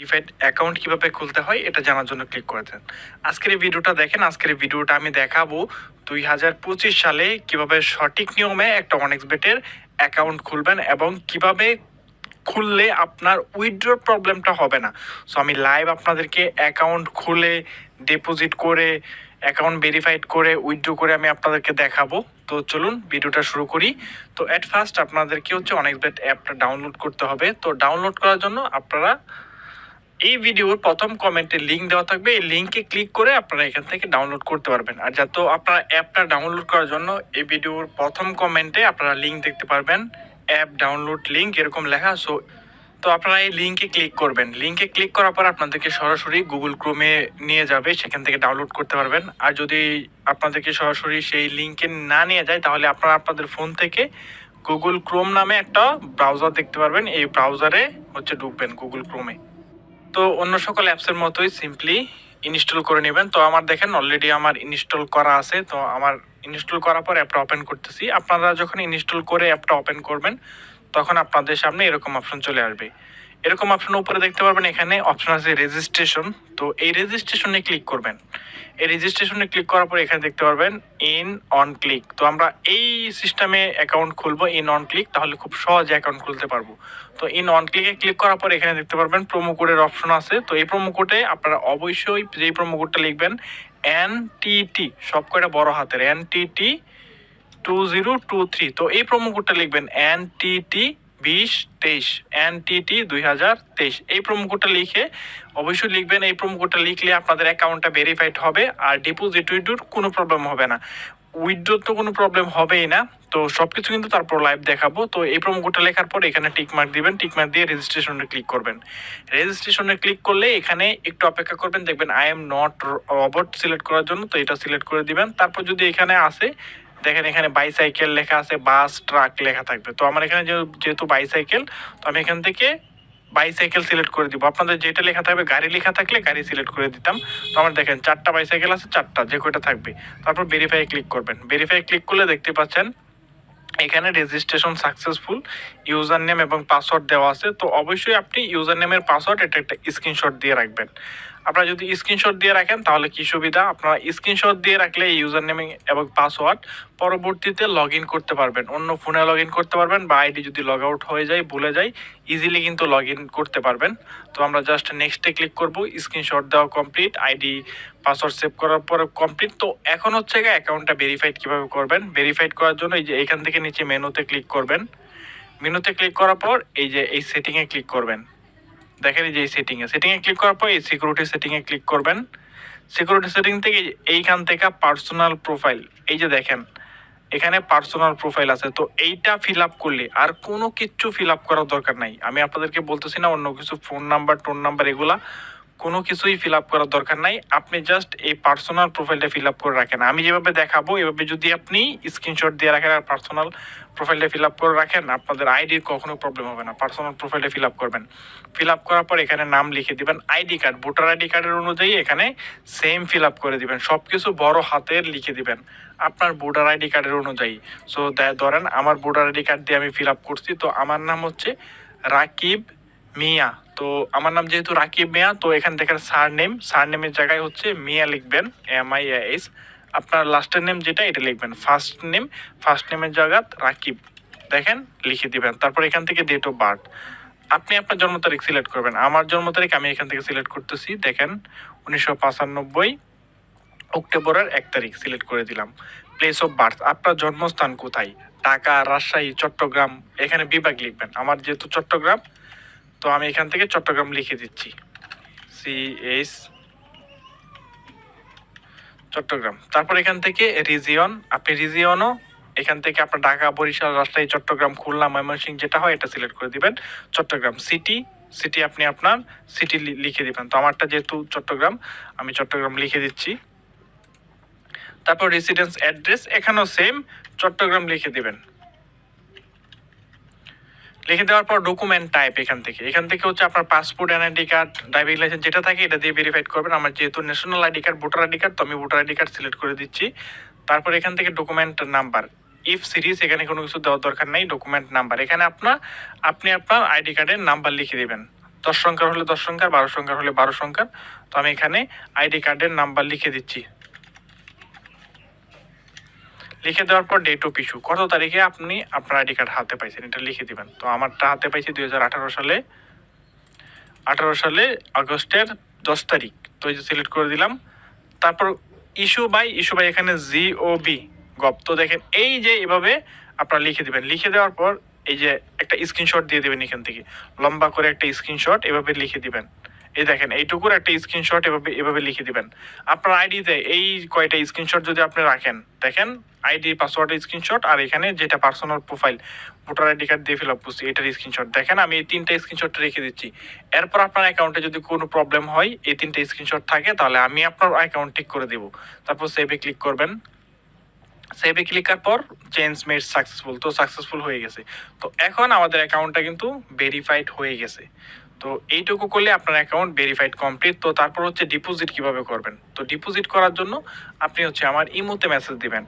Verified account কীভাবে খুলতে হয় এটা জানার জন্য ক্লিক করে দেন। আজকের এই ভিডিওটা দেখেন, আজকের ভিডিওটা আমি দেখাবো দুই হাজার পঁচিশ সালে কীভাবে সঠিক নিয়মে একটা অনেক্স বেটের অ্যাকাউন্ট খুলবেন এবং কীভাবে খুললে আপনার উইথড্র প্রবলেমটা হবে না। সো আমি লাইভ আপনাদেরকে অ্যাকাউন্ট খুলে ডিপোজিট করে, অ্যাকাউন্ট ভেরিফাইড করে উইথড্র করে আমি আপনাদেরকে দেখাবো। তো চলুন ভিডিওটা শুরু করি। তো অ্যাট ফার্স্ট আপনাদেরকে হচ্ছে অনেক বেট অ্যাপটা ডাউনলোড করতে হবে। তো ডাউনলোড করার জন্য আপনারা এই ভিডিওর প্রথম কমেন্টে লিঙ্ক দেওয়া থাকবে। এই লিঙ্কে ক্লিক করে আপনারা এখান থেকে ডাউনলোড করতে পারবেন। আর যত আপনারা অ্যাপটা ডাউনলোড করার জন্য এই ভিডিওর প্রথম কমেন্টে আপনারা লিঙ্ক দেখতে পারবেন। অ্যাপ ডাউনলোড লিঙ্ক এরকম লেখা। সো তো আপনারা এই লিঙ্কে ক্লিক করবেন। লিঙ্কে ক্লিক করার পর আপনাদেরকে সরাসরি গুগল ক্রোমে নিয়ে যাবে। সেখান থেকে ডাউনলোড করতে পারবেন। আর যদি আপনাদেরকে সরাসরি সেই লিঙ্কে না নিয়ে যায়, তাহলে আপনারা আপনাদের ফোন থেকে গুগল ক্রোম নামে একটা ব্রাউজার দেখতে পারবেন। এই ব্রাউজারে হচ্ছে ঢুকবেন গুগল ক্রোমে তো অন্য সকল অ্যাপসের মতোই সিম্পলি ইনস্টল করে নেবেন। তো আমার দেখেন অলরেডি আমার ইনস্টল করা আছে। তো আমার ইনস্টল করার পর অ্যাপটা ওপেন করতেছি। আপনারা যখন ইনস্টল করে অ্যাপটা ওপেন করবেন, তখন আপনাদের সামনে এরকম অপশন চলে আসবে। এরকম অপশন উপরে দেখতে পারবেন এখানে অপশন আছে রেজিস্ট্রেশন তো এই রেজিস্ট্রেশনে ক্লিক করবেন। এই রেজিস্ট্রেশনে ক্লিক করার পর এখানে দেখতে পারবেন ইন অন ক্লিক তো আমরা এই সিস্টেমে অ্যাকাউন্ট খুলবো ইন অন ক্লিক তাহলে খুব সহজে অ্যাকাউন্ট খুলতে পারব। তো ইন অন ক্লিকে ক্লিক করার পর এখানে দেখতে পারবেন প্রোমো কোডের অপশন আছে। তো এই প্রোমো কোডে আপনারা অবশ্যই যেই প্রোমো কোডটা লিখবেন এন টি টি সব কয়টা বড় হাতের N T T two zero two three তো এই প্রোমো কোডটা লিখবেন এন টি টি বিশ, তেইশ এন টি টি দুই হাজার তেইশ। এই কোডটা লিখে অবশ্যই লিখবেন। এই কোডটা লিখলে আপনাদের অ্যাকাউন্টটা ভেরিফাইড হবে আর ডিপোজিট উইড্রোর কোনো প্রবলেম হবে না। উইড্রোর তো কোনো প্রবলেম হবেই না। তো সব কিছু কিন্তু তারপর লাইভ দেখাবো। তো এই কোডটা লেখার পর এখানে টিক মার্ক দিবেন। টিক মার্ক দিয়ে রেজিস্ট্রেশনে ক্লিক করবেন। রেজিস্ট্রেশনে ক্লিক করলে এখানে একটু অপেক্ষা করবেন। দেখবেন I am not robot select করার জন্য। তো এটা সিলেক্ট করে দিবেন। তারপর যদি এখানে আসে দেখেন এখানে বাইসাইকেল লেখা আছে বাস ট্রাক লেখা থাকবে। তো আমার এখানে যেহেতু- বাইসাইকেল তো আমি এখান থেকে বাইসাইকেল সিলেক্ট করে দিব। আপনাদের যেটা লেখা থাকবে, গাড়ি লেখা থাকলে গাড়ি সিলেক্ট করে দিতাম। তো আমার দেখেন, চারটা বাইসাইকেল আছে, চারটা, যে কয়টা থাকবে। তারপর ভেরিফাই ক্লিক করবেন। ভেরিফাই ক্লিক করলে দেখতে পাচ্ছেন, এখানে রেজিস্ট্রেশন সাকসেসফুল ইউজার নেম এবং পাসওয়ার্ড দেওয়া আছে। তো অবশ্যই আপনি ইউজার নেমের পাসওয়ার্ড এটা একটা স্ক্রিনশট দিয়ে রাখবেন। আপনারা যদি স্ক্রিনশট দিয়ে রাখেন, তাহলে কি সুবিধা? আপনারা স্ক্রিনশট দিয়ে রাখলে এই ইউজার নেম এবং পাসওয়ার্ড পরবর্তীতে লগ করতে পারবেন। অন্য ফোনে লগ করতে পারবেন বা আইডি যদি লগ আউট হয়ে যায়, ভুলে যায় ইজিলি কিন্তু লগ করতে পারবেন। তো আমরা জাস্ট নেক্সটে ক্লিক করব স্ক্রিনশট দেওয়া কমপ্লিট আইডি পাসওয়ার্ড সেভ করার পর কমপ্লিট তো এখন হচ্ছে অ্যাকাউন্টটা ভেরিফাইড কীভাবে করবেন? ভেরিফাইড করার জন্য এই যে এখান থেকে নিচে মেনুতে ক্লিক করবেন। মেনুতে ক্লিক করার পর এই যে এই সেটিংয়ে ক্লিক করবেন। দেখেন এই যে এই সেটিংয়ে সেটিংয়ে ক্লিক করার পর এই সিকিউরিটি সেটিংয়ে ক্লিক করবেন। সিকিউরিটি সেটিং থেকে এইখান থেকে পার্সোনাল প্রোফাইল এই যে দেখেন, এখানে পার্সোনাল প্রোফাইল আছে। তো এইটা ফিল আপ করলে আর কোনো কিছু ফিল আপ করার দরকার নাই। আমি আপনাদেরকে বলতেছি না, অন্য কিছু ফোন নাম্বার টোন নাম্বার এগুলা কোনো কিছুই ফিল আপ করার দরকার নাই। আপনি জাস্ট এই পার্সোনাল প্রোফাইলটা ফিল আপ করে রাখেন। আমি যেভাবে দেখাবো, এভাবে যদি আপনি স্ক্রিনশট দিয়ে রাখেন আর পার্সোনাল প্রোফাইলটা ফিল আপ করে রাখেন, আপনাদের আইডির কখনো প্রবলেম হবে না। পার্সোনাল প্রোফাইলটা ফিল আপ করবেন। ফিল আপ করার পর এখানে নাম লিখে দিবেন। আইডি কার্ড ভোটার আইডি কার্ডের অনুযায়ী এখানে সেম ফিল আপ করে দিবেন। সব কিছু বড় হাতের লিখে দিবেন আপনার ভোটার আইডি কার্ডের অনুযায়ী। সো ধরেন, আমার ভোটার আইডি কার্ড দিয়ে আমি ফিল আপ করছি। তো আমার নাম হচ্ছে রাকিব মিয়া। তো আমার নাম যেহেতু রাকিব মিয়া, তো এখান থেকে সার নেম সার নেমের জায়গায় হচ্ছে মিয়া লিখবেন, এম আই এস। আপনার লাস্টের নেম যেটা, এটা লিখবেন। ফার্স্ট নেম ফার্স্ট নেমের জায়গা রাকিব। দেখেন, লিখে দিবেন। তারপর এখান থেকে ডেট অফ বার্থ আপনি আপনার জন্ম তারিখ সিলেক্ট করবেন। আমার জন্ম তারিখ আমি এখান থেকে সিলেক্ট করতেছি। দেখেন, উনিশশো পঁচানব্বই অক্টোবরের এক তারিখ সিলেক্ট করে দিলাম। প্লেস অফ বার্থ আপনার জন্মস্থান কোথায়? ঢাকা, রাজশাহী, চট্টগ্রাম। এখানে বিভাগ লিখবেন। আমার যেহেতু চট্টগ্রাম তো আমি এখান থেকে চট্টগ্রাম লিখে দিচ্ছি। C S Chittagong. তারপর এখান থেকে রিজিয়ন আপনি রিজিয়নও এখান থেকে আপনার ঢাকা, বরিশাল, রাজশাহী, চট্টগ্রাম, খুলনা, ময়মনসিংহ যেটা হয় এটা সিলেক্ট করে দিবেন। চট্টগ্রাম সিটি সিটি আপনি আপনার সিটি লিখে দিবেন। তো আমারটা যেহেতু চট্টগ্রাম, আমি চট্টগ্রাম লিখে দিচ্ছি। তারপর রেসিডেন্স অ্যাড্রেস এখানেও সেম চট্টগ্রাম লিখে দিবেন। লিখে দেওয়ার পর ডকুমেন্ট টাইপ এখান থেকে। এখান থেকে হচ্ছে আপনার passport NID card driving licence যেটা থাকে এটা দিয়ে ভেরিফাইড করবেন। আমার যেহেতু national ID card voter ID card তো আমি ভোটার আইডি কার্ড সিলেক্ট করে দিচ্ছি। তারপর এখান থেকে ডকুমেন্ট নাম্বার ইফ সিরিজ এখানে কোনো কিছু দেওয়ার দরকার নেই ডকুমেন্ট নাম্বার এখানে আপনার, আপনি আপনার আইডি কার্ডের নাম্বার লিখে দেবেন। দশ সংখ্যার হলে দশ সংখ্যার, বারো সংখ্যার হলে বারো সংখ্যার। তো আমি এখানে আইডি কার্ডের নাম্বার লিখে দিচ্ছি। লিখে দেওয়ার পর ডেট অফ ইস্যু কত তারিখে আপনি আপনার আইডি কার্ড হাতে পাইছেন? এটা লিখে দিবেন। তো আমারটা হাতে পাইছি দুই হাজার আঠারো সালে। আঠারো সালে আগস্টের দশ তারিখ। তো এই যে সিলেক্ট করে দিলাম। তারপর ইস্যু বাই ইস্যু বাই এখানে জি ও বি গপ। তো দেখেন, এই যে এভাবে আপনারা লিখে দিবেন। লিখে দেওয়ার পর এই যে একটা স্ক্রিনশট দিয়ে দেবেন এখান থেকে। লম্বা করে একটা স্ক্রিনশট এভাবে লিখে দিবেন। এই দেখেন, এইটুকুর একটা স্ক্রিনশট এভাবে এভাবে লিখে দিবেন। আপনার আইডিতে এই কয়টা স্ক্রিনশট যদি আপনি রাখেন, দেখেন আইডি পাসওয়ার্ডের স্ক্রিনশট আর এখানে যেটা personal profile voter ID card দিয়ে ফিল আপ করছি, এটার স্ক্রিনশট দেখেন, আমি এই তিনটা স্ক্রিনশট রেখে দিচ্ছি। এরপর আপনার অ্যাকাউন্টে যদি কোনো প্রবলেম হয়, এই তিনটা স্ক্রিনশট থাকে, তাহলে আমি আপনার অ্যাকাউন্ট ঠিক করে দেবো। তারপর সেভে ক্লিক করবেন। সেভে ক্লিক করার পর চেঞ্জ মেড সাকসেসফুল তো সাকসেসফুল হয়ে গেছে। তো এখন আমাদের অ্যাকাউন্টটা কিন্তু ভেরিফাইড হয়ে গেছে। তো এইটুকু করলে আপনার অ্যাকাউন্ট ভেরিফাইড কমপ্লিট তো তারপর হচ্ছে ডিপোজিট কীভাবে করবেন? তো ডিপোজিট করার জন্য আপনি হচ্ছে আমার ইমোতে মেসেজ দিবেন।